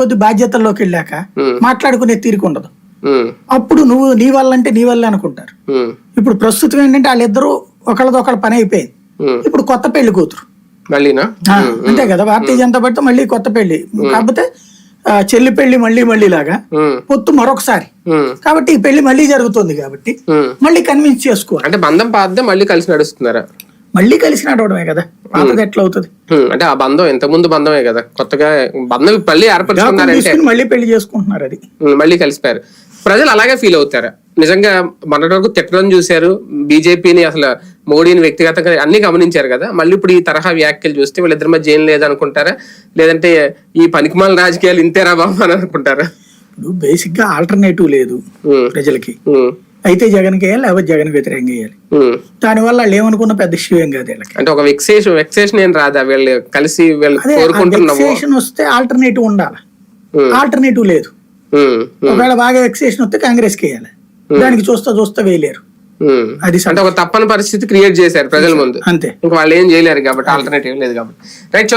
కొద్ది బాధ్యతల్లోకి వెళ్ళాక. మాట్లాడుకునే తీరిక ఉండదు. అప్పుడు నువ్వు నీ వల్ల అంటే నీ వల్లే అనుకుంటారు. ఇప్పుడు ప్రస్తుతం ఏంటంటే వాళ్ళిద్దరూ ఒకళ్ళది ఒకళ్ళ పని అయిపోయింది. ఇప్పుడు కొత్త పెళ్ళి కూతురు. అంతే కదా భారతీయ జనతా పార్టీ మళ్ళీ కొత్త పెళ్ళి. కాకపోతే చెల్లి పెళ్ళి మళ్ళీ మళ్ళీ లాగా పొత్తు మరొకసారి. కాబట్టి ఈ పెళ్ళి మళ్ళీ జరుగుతుంది కాబట్టి. మళ్ళీ కన్విన్స్ చేసుకోవాలి. అంటే బంధం పాద్దే మళ్ళీ కలిసి నడుస్తున్నారా? మళ్ళీ కలిసి నడవడమే కదా. పాతది ఎట్లా అవుతుంది అంటే ఆ బంధం ఎంత ముందు బంధమే కదా. కొత్తగా బంధం మళ్ళీ ఏర్పరచుకున్నారంటే మళ్ళీ పెళ్ళి చేసుకుంటున్నారు అది. మళ్ళీ కలిసిపోయారు. ప్రజలు అలాగే ఫీల్ అవుతారు. నిజంగా మొన్నటి వరకు తిట్టడం చూశారు. బీజేపీని అసలు మోడీని వ్యక్తిగతంగా అన్ని గమనించారు కదా. మళ్ళీ ఇప్పుడు ఈ తరహా వ్యాఖ్యలు చూస్తే వీళ్ళిద్దరి మధ్య ఏం లేదనుకుంటారా? లేదంటే ఈ పనికిమాల రాజకీయాలు ఇంతేరా బాబు అని అనుకుంటారా? ఇప్పుడు బేసిక్గా ఆల్టర్నేటివ్ లేదు ప్రజలకి. అయితే జగన్ వేయాలి లేకపోతే జగన్ వ్యతిరేకంగా వేయాలి. దానివల్ల వాళ్ళు ఏమనుకున్న పెద్ద ఇష్యూ ఏం కాదు వీళ్ళకి. అంటే ఒక వెక్సేషన్ వెక్సేషన్ ఏం రాదా? వీళ్ళు కలిసి వీళ్ళు వెక్సేషన్ వస్తే ఆల్టర్నేటివ్ ఉండాలి. ఆల్టర్నేటివ్ లేదు. ఒకవేళ బాగా వెక్సేషన్ వస్తే కాంగ్రెస్కి వేయాలి. దానికి చూస్తా చూస్తా వేయలేరు. అది అంటే ఒక తప్పని పరిస్థితి క్రియేట్ చేశారు ప్రజల ముందు. అంతే. ఇంకా వాళ్ళు ఏం చేయలేరు కాబట్టి ఆల్టర్నేటివ్ లేదు కాబట్టి. రైట్